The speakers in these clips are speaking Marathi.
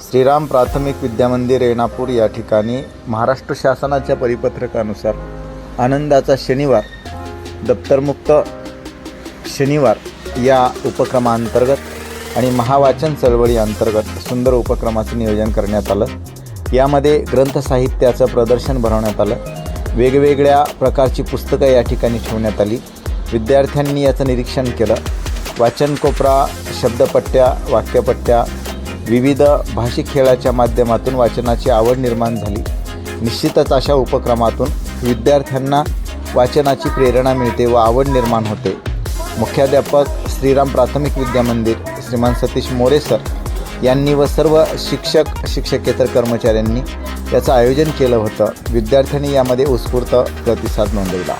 श्रीराम प्राथमिक विद्यामंदिर रेणापूर या ठिकाणी महाराष्ट्र शासनाच्या परिपत्रकानुसार आनंदाचा शनिवार दप्तरमुक्त शनिवार या उपक्रमांतर्गत आणि महावाचन चळवळी अंतर्गत सुंदर उपक्रमाचं नियोजन करण्यात आलं. यामध्ये ग्रंथसाहित्याचं प्रदर्शन भरवण्यात आलं. वेगवेगळ्या प्रकारची पुस्तकं या ठिकाणी ठेवण्यात आली. विद्यार्थ्यांनी याचं निरीक्षण केलं. वाचन कोपरा शब्दपट्ट्या वाक्यपट्ट्या विविध भाषिक खेळाच्या माध्यमातून वाचनाची आवड निर्माण झाली. निश्चितच अशा उपक्रमातून विद्यार्थ्यांना वाचनाची प्रेरणा मिळते व आवड निर्माण होते. मुख्याध्यापक श्रीराम प्राथमिक विद्यामंदिर श्रीमान सतीश मोरे सर यांनी व सर्व शिक्षक शिक्षकेतर कर्मचाऱ्यांनी याचं आयोजन केलं होतं. विद्यार्थ्यांनी यामध्ये उत्स्फूर्त प्रतिसाद नोंदवला.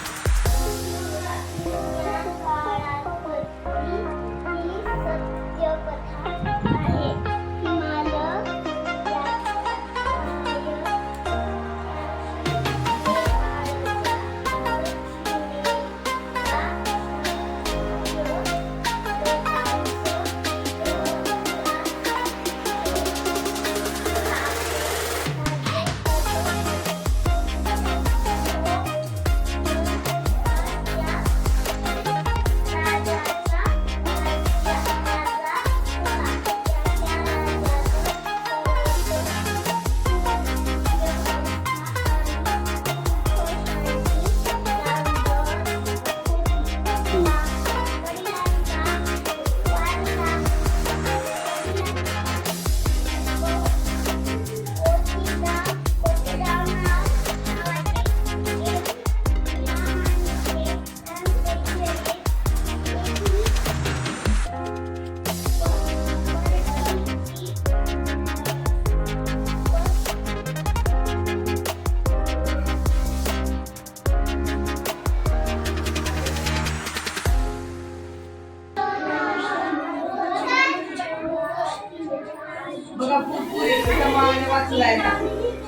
不不，你他妈的，我出来了。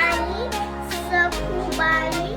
आणि सखुबाई